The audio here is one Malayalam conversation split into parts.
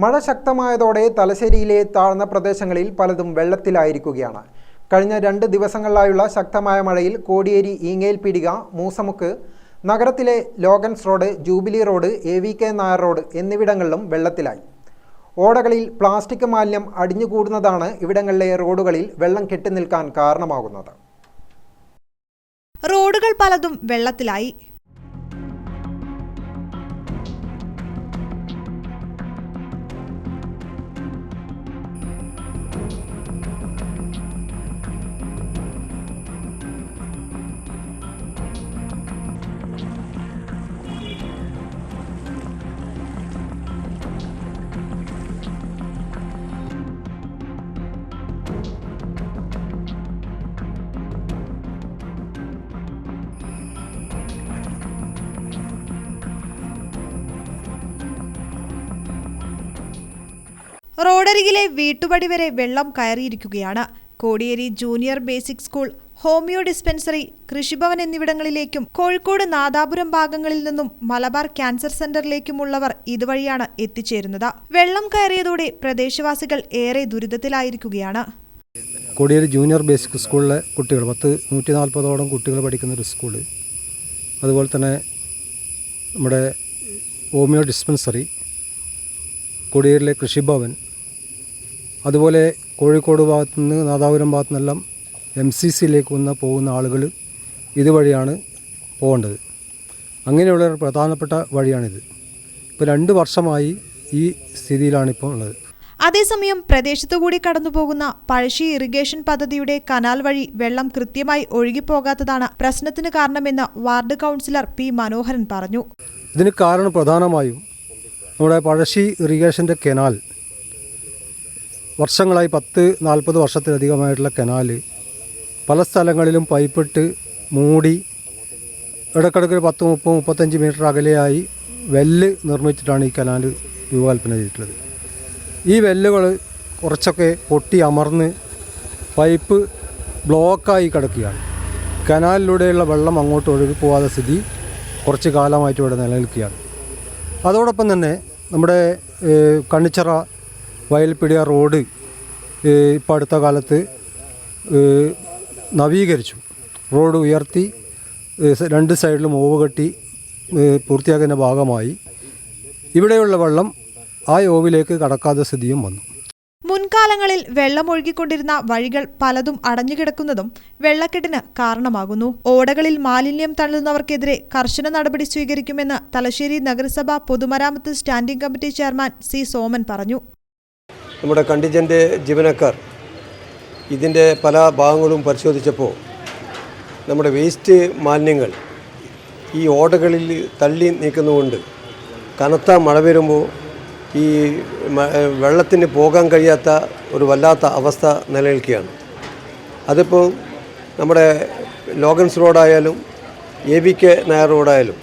മഴ ശക്തമായതോടെ തലശ്ശേരിയിലെ താഴ്ന്ന പ്രദേശങ്ങളിൽ പലതും വെള്ളത്തിലായിരിക്കുകയാണ്. കഴിഞ്ഞ രണ്ട് ദിവസങ്ങളിലായുള്ള ശക്തമായ മഴയിൽ കോടിയേരി ഈങ്ങേൽ പിടിക മൂസമുക്ക് നഗരത്തിലെ Logan's Road Jubilee Road A V K Nair Road എന്നിവിടങ്ങളിലും വെള്ളത്തിലായി. ഓടകളിൽ പ്ലാസ്റ്റിക് മാലിന്യം അടിഞ്ഞുകൂടുന്നതാണ് ഇവിടങ്ങളിലെ റോഡുകളിൽ വെള്ളം കെട്ടിനിൽക്കാൻ കാരണമാകുന്നത്. റോഡുകൾ പലതും വെള്ളത്തിലായി. റോഡരികിലെ വീട്ടുപടി വരെ വെള്ളം കയറിയിരിക്കുകയാണ്. Kodiyeri junior basic school homoeo dispensary Krishibhavan എന്നിവിടങ്ങളിലേക്കും Kozhikode Nadapuram ഭാഗങ്ങളിൽ നിന്നും മലബാർ ക്യാൻസർ സെന്ററിലേക്കുമുള്ളവർ ഇതുവഴിയാണ് എത്തിച്ചേരുന്നത്. വെള്ളം കയറിയതോടെ പ്രദേശവാസികൾ ഏറെ ദുരിതത്തിലായിരിക്കുകയാണ്. കോടിയേരി ജൂനിയർ ബേസിക് സ്കൂളിലെ കുട്ടികൾ പത്ത് നൂറ്റി നാൽപ്പതോളം കുട്ടികൾ പഠിക്കുന്ന ഒരു സ്കൂൾ. അതുപോലെ തന്നെ നമ്മുടെ ഹോമിയോ ഡിസ്പെൻസറി കോടിയേരിയിലെ കൃഷിഭവൻ അതുപോലെ കോഴിക്കോട് ഭാഗത്തു നിന്ന് നാദാപുരം ഭാഗത്തു നിന്നെല്ലാം എം സി സിയിലേക്ക് വന്ന് പോകുന്ന ആളുകൾ ഇതുവഴിയാണ് പോകേണ്ടത്. അങ്ങനെയുള്ള ഒരു പ്രധാനപ്പെട്ട വഴിയാണിത്. ഇപ്പോൾ രണ്ട് വർഷമായി ഈ സ്ഥിതിയിലാണിപ്പോൾ ഉള്ളത്. അതേസമയം പ്രദേശത്തുകൂടി കടന്നുപോകുന്ന പഴശ്ശി ഇറിഗേഷൻ പദ്ധതിയുടെ കനാൽ വഴി വെള്ളം കൃത്യമായി ഒഴുകിപ്പോകാത്തതാണ് പ്രശ്നത്തിന് കാരണമെന്ന് വാർഡ് കൗൺസിലർ പി മനോഹരൻ പറഞ്ഞു. ഇതിന് കാരണം പ്രധാനമായും നമ്മുടെ പഴശ്ശി ഇറിഗേഷന്റെ കനാൽ വർഷങ്ങളായി പത്ത് നാൽപ്പത് വർഷത്തിലധികമായിട്ടുള്ള കനാല്. പല സ്ഥലങ്ങളിലും പൈപ്പിട്ട് മൂടി ഇടക്കിടക്ക് ഒരു പത്ത് മുപ്പത് മുപ്പത്തഞ്ച് മീറ്റർ അകലെയായി വെല്ല് നിർമ്മിച്ചിട്ടാണ് ഈ കനാൽ രൂപകൽപ്പന ചെയ്തിട്ടുള്ളത്. ഈ വെല്ലുകൾ കുറച്ചൊക്കെ പൊട്ടി അമർന്ന് പൈപ്പ് ബ്ലോക്കായി കിടക്കുകയാണ്. കനാലിലൂടെയുള്ള വെള്ളം അങ്ങോട്ട് ഒഴുകി പോകാതെ സ്ഥിതി കുറച്ച് കാലമായിട്ട് ഇവിടെ നിലനിൽക്കുകയാണ്. അതോടൊപ്പം തന്നെ നമ്മുടെ കണ്ണിച്ചിറ വയൽപ്പിടിയ റോഡ് ഇപ്പോൾ അടുത്ത കാലത്ത് നവീകരിച്ചു. റോഡ് ഉയർത്തി രണ്ട് സൈഡിലും ഓവ് കെട്ടി പൂർത്തിയാക്കുന്ന ഭാഗമായി. ഇവിടെയുള്ള വെള്ളം ആ ഓവിലേക്ക് കടക്കാതെ സ്ഥിതിയും വന്നു. മുൻകാലങ്ങളിൽ വെള്ളം വെള്ളമൊഴുകിക്കൊണ്ടിരുന്ന വഴികൾ പലതും അടഞ്ഞുകിടക്കുന്നതും വെള്ളക്കെട്ടിന് കാരണമാകുന്നു. ഓടകളിൽ മാലിന്യം തള്ളുന്നവർക്കെതിരെ കർശന നടപടി സ്വീകരിക്കുമെന്ന് തലശ്ശേരി നഗരസഭ പൊതുമരാമത്ത് standing committee chairman C Soman പറഞ്ഞു. നമ്മുടെ കണ്ടിജന്റ് ജീവനക്കാർ ഇതിന്റെ പല ഭാഗങ്ങളും പരിശോധിച്ചപ്പോൾ നമ്മുടെ വേസ്റ്റ് മാലിന്യങ്ങൾ ഈ ഓടകളിൽ തള്ളി നീക്കുന്നതുകൊണ്ട് കനത്ത മഴ വരുമ്പോൾ ഈ വെള്ളത്തിന് പോകാൻ കഴിയാത്ത ഒരു വല്ലാത്ത അവസ്ഥ നിലനിൽക്കുകയാണ്. അതിപ്പോൾ നമ്മുടെ ലോഗൻസ് റോഡായാലും എ വി കെ നായർ റോഡായാലും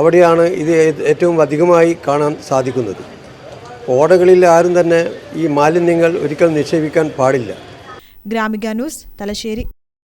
അവിടെയാണ് ഇത് ഏറ്റവും അധികമായി കാണാൻ സാധിക്കുന്നത്. ഓടകളിൽ ആരും തന്നെ ഈ മാലിന്യങ്ങൾ ഒരിക്കലും നിക്ഷേപിക്കാൻ പാടില്ല. ഗ്രാമിക ന്യൂസ് തലശ്ശേരി.